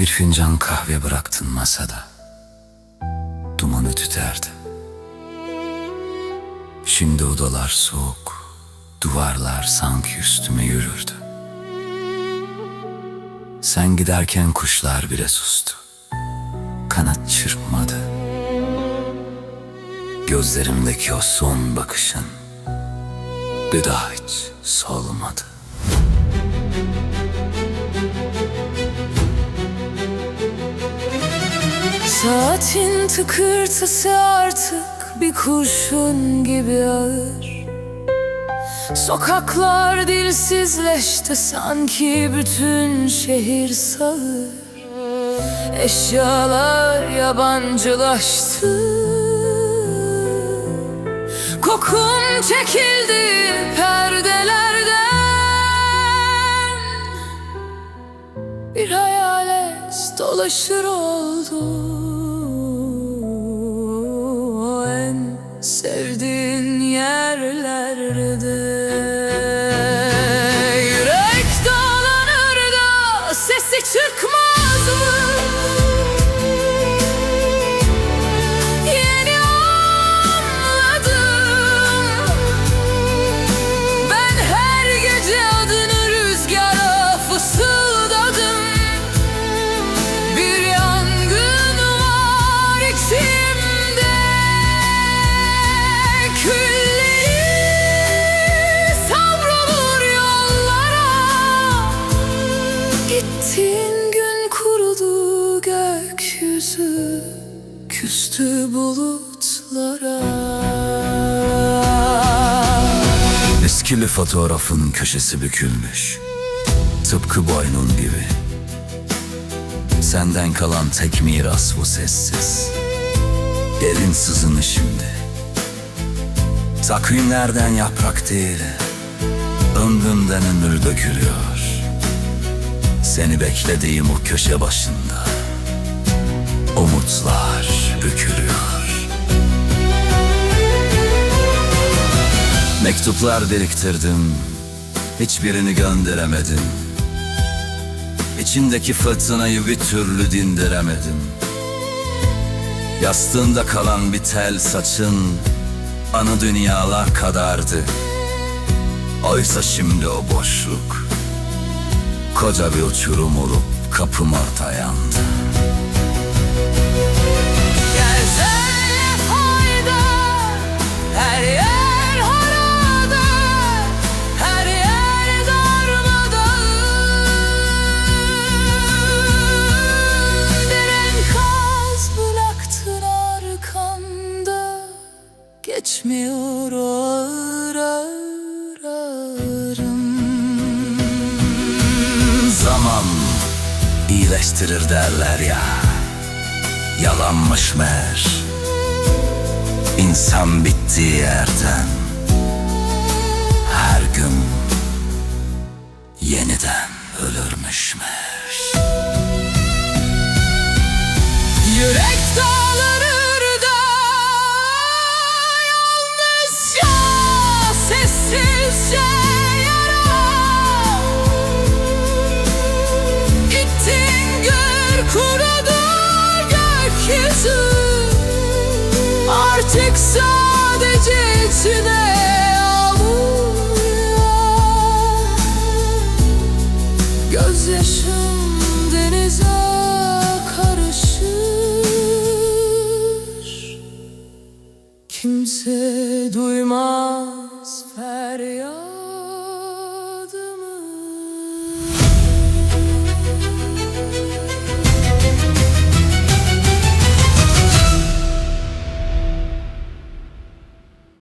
Bir fincan kahve bıraktın masada. Dumanı tüterdi. Şimdi odalar soğuk. Duvarlar sanki üstüme yürürdü. Sen giderken kuşlar bile sustu. Kanat çırpmadı. Gözlerimdeki o son bakışın bir daha hiç solmadı. Saatin tıkırtısı artık bir kurşun gibi ağır. Sokaklar dilsizleşti sanki bütün şehir sağır. Eşyalar yabancılaştı. Kokun çekildi perdelerden. Bir hayalet dolaşır oldu en sevdiğin Küstü bulutlara. Eskili fotoğrafın köşesi bükülmüş. Tıpkı boynun gibi. Senden kalan tek miras bu sessiz. Derin sızını şimdi Takvimlerden yaprak değil Ömrümden ömür dökülüyor. Seni beklediğim o köşe başında Umutlar bükülüyor. Mektuplar biriktirdim Hiçbirini gönderemedim. İçimdeki fırtınayı bir türlü dindiremedim. Yastığında kalan bir tel saçın Anı dünyalar kadardı. Oysa şimdi o boşluk Koca bir uçurum olup kapıma dayandı Geçmiyor o ağır ağır ağrım Zaman iyileştirir derler ya. Yalanmış meğer. İnsan bittiği yerden Her gün yeniden ölürmüş meğer. Yürek Artık sadece içine yağar. Gözyaşım denize Kimse duymaz feryat